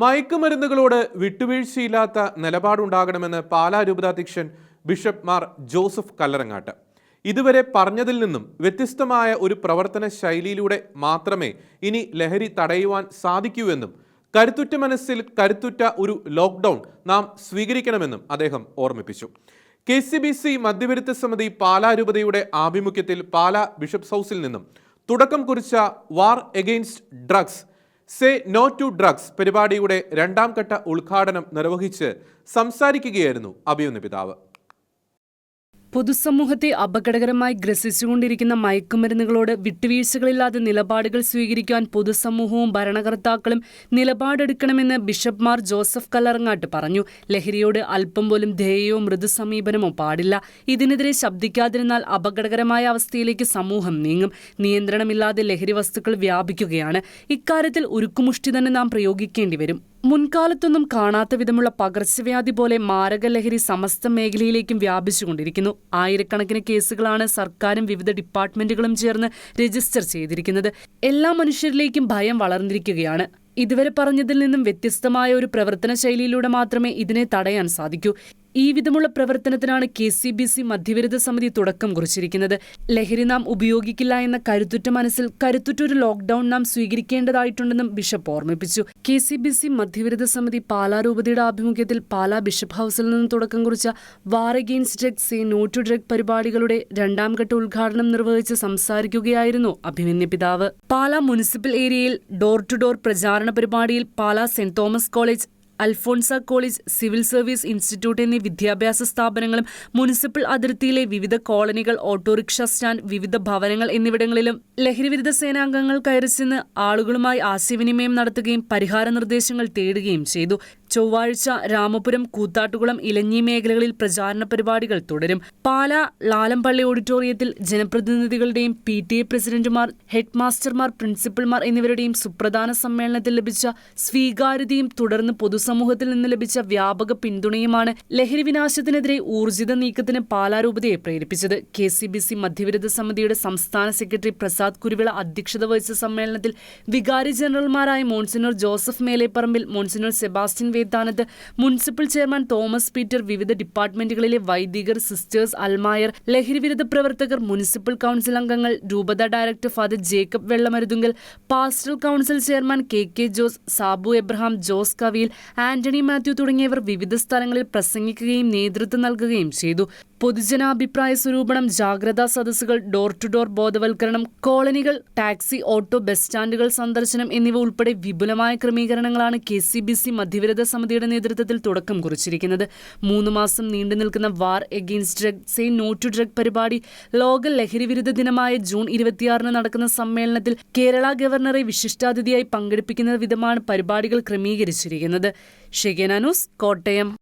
മയക്കുമരുന്നുകളോട് വിട്ടുവീഴ്ചയില്ലാത്ത നിലപാടുണ്ടാകണമെന്ന് പാലാ രൂപതാധ്യക്ഷൻ ബിഷപ്പ് മാർ ജോസഫ് കല്ലറങ്ങാട്ട്. ഇതുവരെ പറഞ്ഞതിൽ നിന്നും വ്യത്യസ്തമായ ഒരു പ്രവർത്തന ശൈലിയിലൂടെ മാത്രമേ ഇനി ലഹരി തടയുവാൻ സാധിക്കൂ എന്നും കരുത്തുറ്റ മനസ്സിൽ കരുത്തുറ്റ ഒരു ലോക്ക്ഡൗൺ നാം സ്വീകരിക്കണമെന്നും അദ്ദേഹം ഓർമ്മിപ്പിച്ചു. കെ സി ബി സി മധ്യവിരുദ്ധ സമിതി പാലാ രൂപതയുടെ ആഭിമുഖ്യത്തിൽ പാലാ ബിഷപ്പ് ഹൗസിൽ നിന്നും തുടക്കം കുറിച്ച war against drugs say no to drugs പരിപാടിയുടെ രണ്ടാം ഘട്ട ഉദ്ഘാടനം നിർവഹിച്ച് സംസാരിക്കുകയായിരുന്നു അഭിയുന്ന പിതാവ്. പൊതുസമൂഹത്തെ അപകടകരമായി ഗ്രസിച്ചുകൊണ്ടിരിക്കുന്ന മയക്കുമരുന്നുകളോട് വിട്ടുവീഴ്ചകളില്ലാതെ നിലപാടുകൾ സ്വീകരിക്കാൻ പൊതുസമൂഹവും ഭരണകർത്താക്കളും നിലപാടെടുക്കണമെന്ന് ബിഷപ്പ് മാർ ജോസഫ് കല്ലറങ്ങാട്ട് പറഞ്ഞു. ലഹരിയോട് അല്പം പോലും ധേയയോ മൃദു സമീപനമോ പാടില്ല. ഇതിനെതിരെ ശബ്ദിക്കാതിരുന്നാൽ അപകടകരമായ അവസ്ഥയിലേക്ക് സമൂഹം നീങ്ങും. നിയന്ത്രണമില്ലാതെ ലഹരി വസ്തുക്കൾ വ്യാപിക്കുകയാണ്. ഇക്കാര്യത്തിൽ ഉരുക്കുമുഷ്ടി തന്നെ നാം പ്രയോഗിക്കേണ്ടി വരും മുൻകാലത്തൊന്നും കാണാത്ത വിധമുള്ള പകർച്ചവ്യാധി പോലെ മാരകലഹരി സമസ്ത മേഖലയിലേക്കും വ്യാപിച്ചുകൊണ്ടിരിക്കുന്നു. ആയിരക്കണക്കിന് കേസുകളാണ് സർക്കാരും വിവിധ ഡിപ്പാർട്ട്മെന്റുകളും ചേർന്ന് രജിസ്റ്റർ ചെയ്തിരിക്കുന്നത്. എല്ലാ മനുഷ്യരിലേക്കും ഭയം വളർന്നിരിക്കുകയാണ്. ഇതുവരെ പറഞ്ഞതിൽ നിന്നും വ്യത്യസ്തമായ ഒരു പ്രവർത്തന ശൈലിയിലൂടെ മാത്രമേ ഇതിനെ തടയാൻ സാധിക്കൂ. ഈ വിധമുള്ള പ്രവർത്തനത്തിനാണ് കെ സി ബി സി മധ്യവിരുദ്ധ സമിതി തുടക്കം കുറിച്ചിരിക്കുന്നത്. ലഹരി നാം ഉപയോഗിക്കില്ല എന്ന കരുത്തുറ്റ മനസ്സിൽ കരുത്തുറ്റൊരു ലോക്ക്ഡൌൺ നാം സ്വീകരിക്കേണ്ടതായിട്ടുണ്ടെന്നും ബിഷപ്പ് ഓർമ്മിപ്പിച്ചു. കെ സി ബി സി മധ്യവിരുദ്ധ സമിതി പാലാ രൂപതയുടെ ആഭിമുഖ്യത്തിൽ പാലാ ബിഷപ്പ് ഹൌസിൽ നിന്ന് തുടക്കം കുറിച്ച war against drug say no to drug പരിപാടികളുടെ രണ്ടാം ഘട്ട ഉദ്ഘാടനം നിർവഹിച്ച് സംസാരിക്കുകയായിരുന്നു അഭിമന്യ പിതാവ്. പാലാ മുനിസിപ്പൽ ഏരിയയിൽ ഡോർ ടു ഡോർ പ്രചാരണ പരിപാടിയിൽ Pala saint Thomas college Alphonsa college civil service institute എന്നീ വിദ്യാഭ്യാസ സ്ഥാപനങ്ങളും മുനിസിപ്പൽ അതിർത്തിയിലെ വിവിധ കോളനികൾ ഓട്ടോറിക്ഷ സ്റ്റാൻഡ് വിവിധ ഭവനങ്ങൾ എന്നിവിടങ്ങളിലും ലഹരിവിരുദ്ധ സേനാംഗങ്ങൾ കയറിച്ചെന്ന് ആളുകളുമായി ആശയവിനിമയം നടത്തുകയും പരിഹാര നിർദ്ദേശങ്ങൾ തേടുകയും ചെയ്തു. ചൊവ്വാഴ്ച രാമപുരം കൂത്താട്ടുകുളം ഇലഞ്ഞി മേഖലകളിൽ പ്രചാരണ പരിപാടികൾ തുടരും. പാല ലാലംപള്ളി ഓഡിറ്റോറിയത്തിൽ ജനപ്രതിനിധികളുടെയും പി ടി എ പ്രസിഡന്റുമാർ ഹെഡ് മാസ്റ്റർമാർ പ്രിൻസിപ്പൽമാർ എന്നിവരുടെയും സുപ്രധാന സമ്മേളനത്തിൽ ലഭിച്ച സ്വീകാര്യതയും തുടർന്ന് പൊതുസമൂഹത്തിൽ നിന്ന് ലഭിച്ച വ്യാപക പിന്തുണയുമാണ് ലഹരി വിനാശത്തിനെതിരെ ഊർജിത നീക്കത്തിന് പാലാരൂപതയെ പ്രേരിപ്പിച്ചത്. കെ സി ബി സി മധ്യവിരുദ്ധ സമിതിയുടെ സംസ്ഥാന സെക്രട്ടറി പ്രസാദ് കുരുവിള അധ്യക്ഷത വഹിച്ച സമ്മേളനത്തിൽ വികാരി ജനറൽമാരായ monsignor Joseph Melepparambil monsignor Sebastian Vedanath municipal chairman Thomas Peter വിവിധ ഡിപ്പാർട്ട്മെന്റുകളിലെ വൈദികർ സിസ്റ്റേഴ്സ് അൽമായർ ലഹരിവിരുദ്ധ പ്രവർത്തകർ മുനിസിപ്പൽ കൌൺസിൽ അംഗങ്ങൾ രൂപത director father Jacob Vellamaruthunkal pastoral council chairman K K Jose Sabu Abraham Jose Kaviyil Antony Mathew തുടങ്ങിയവർ വിവിധ സ്ഥലങ്ങളിൽ പ്രസംഗിക്കുകയും നേതൃത്വം നൽകുകയും ചെയ്തു. പൊതുജനാഭിപ്രായ സ്വരൂപണം ജാഗ്രതാ സദസ്സുകൾ ഡോർ ടു ഡോർ ബോധവൽക്കരണം കോളനികൾ ടാക്സി ഓട്ടോ ബസ് സ്റ്റാൻഡുകൾ സന്ദർശനം എന്നിവ ഉൾപ്പെടെ വിപുലമായ ക്രമീകരണങ്ങളാണ് കെ സി ബി സി മധ്യവിരുദ്ധ സമിതിയുടെ നേതൃത്വത്തിൽ തുടക്കം കുറിച്ചിരിക്കുന്നത്. മൂന്ന് മാസം നീണ്ടു നിൽക്കുന്ന war against drug say no to drug പരിപാടി ലോക ലഹരി വിരുദ്ധ ദിനമായ ജൂൺ ഇരുപത്തിയാറിന് നടക്കുന്ന സമ്മേളനത്തിൽ കേരള ഗവർണറെ വിശിഷ്ടാതിഥിയായി പങ്കെടുപ്പിക്കുന്ന വിധമാണ് പരിപാടികൾ ക്രമീകരിച്ചിരിക്കുന്നത്. ഷെഗനാനൂസ് കോട്ടയം.